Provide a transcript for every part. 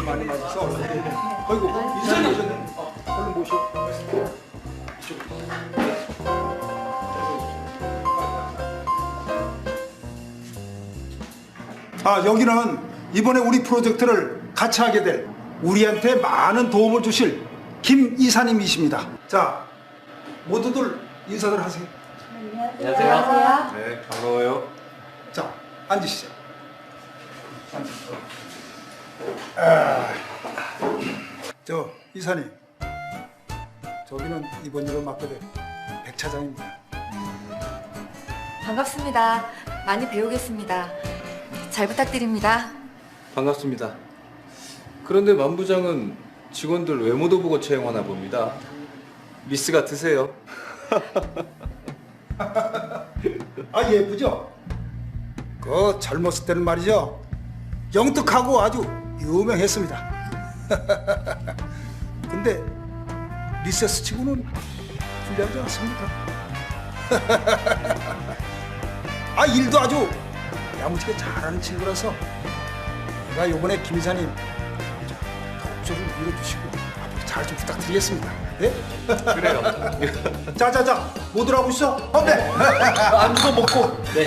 수고를 많이 마셔서 어이구 이사님 오셨네. 얼른 모셔. 아 여기는 이번에 우리 프로젝트를 같이 하게 될 우리한테 많은 도움을 주실 김 이사님이십니다. 자 모두들 인사들 하세요. 안녕하세요. 네, 반가워요. 자 앉으시죠. 앉으시죠. 아, 저 이사님 저기는 이번 일을 맡게 될 백 차장입니다. 반갑습니다. 많이 배우겠습니다. 잘 부탁드립니다. 반갑습니다. 그런데 만 부장은 직원들 외모도 보고 채용하나 봅니다. 미스 같으세요. 아 예쁘죠? 그 젊었을 때는 말이죠 영특하고 아주 유명했습니다 근데 리세스 치고는 불리하지 않습니까? 아 일도 아주 야무지게 잘하는 친구라서 제가 요번에 김 이사님 좀 밀어주시고 앞으로 잘 좀 부탁드리겠습니다 네? 그래요. 자자자 모두 하고 있어? 어, 네. 안도 먹고 네.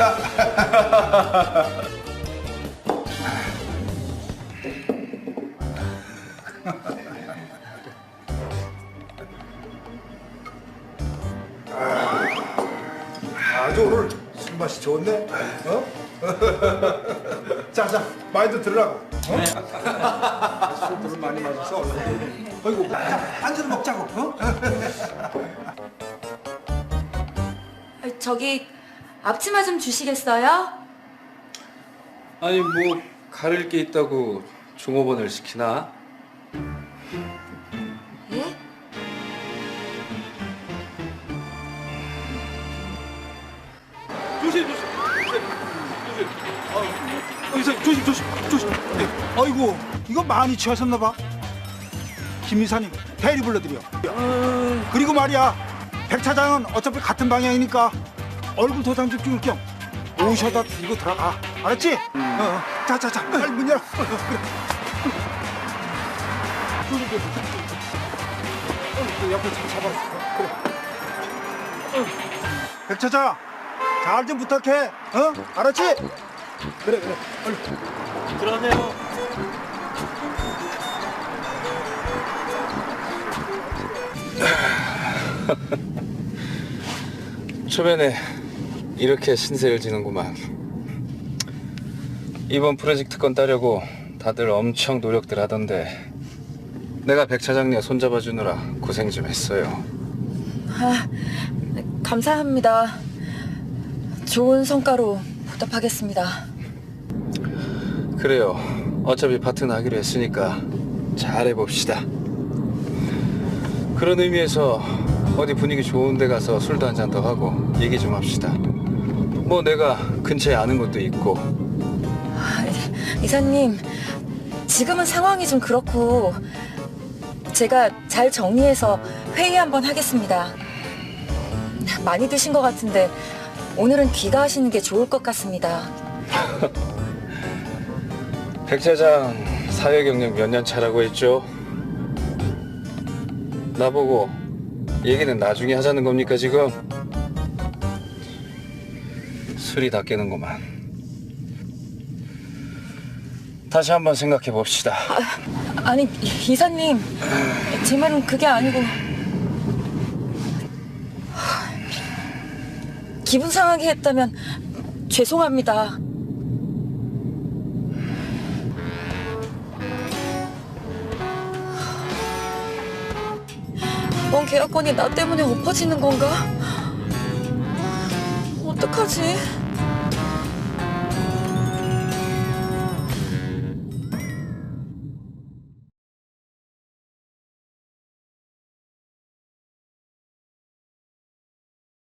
오늘 술 맛이 좋네. 어? 자자 많이들 들으라고. 어? 술들을 많이 마셔서. 어이구 한잔 먹자고. 어? 아, 저기 앞치마 좀 주시겠어요? 아니 뭐 가릴 게 있다고 종업원을 시키나? 이사 조심 조심 조심. 네. 아이고 이거 많이 취하셨나 봐. 김 이사님 대리 불러드려. 그리고 말이야 백 차장은 어차피 같은 방향이니까 얼굴 도장 좀 찍을 겸 오셔다 들고 들어가. 알았지? 어. 자자자 빨리 문 열어. 어, 어, 그래. 조심 조심. 어, 그 옆에 잘 잡아놨어. 그래. 어. 백 차장 잘 좀 부탁해. 어? 알았지? 그래 그래. 얼른. 그러네요. 초면에 이렇게 신세를 지는구만. 이번 프로젝트 건 따려고 다들 엄청 노력들 하던데 내가 백 차장님 손잡아 주느라 고생 좀 했어요. 아, 감사합니다. 좋은 성과로 보답하겠습니다. 그래요. 어차피 파트너 하기로 했으니까 잘 해봅시다. 그런 의미에서 어디 분위기 좋은 데 가서 술도 한 잔 더 하고 얘기 좀 합시다. 뭐 내가 근처에 아는 것도 있고 아, 이사님, 지금은 상황이 좀 그렇고 제가 잘 정리해서 회의 한번 하겠습니다. 많이 드신 것 같은데 오늘은 귀가하시는 게 좋을 것 같습니다. 백 차장 사회 경력 몇 년 차라고 했죠? 나보고 얘기는 나중에 하자는 겁니까 지금? 술이 다 깨는구만. 다시 한번 생각해 봅시다. 아니 이사님, 제 말은 그게 아니고 기분 상하게 했다면 죄송합니다. 이번 계약건이 나 때문에 엎어지는 건가? 어떡하지?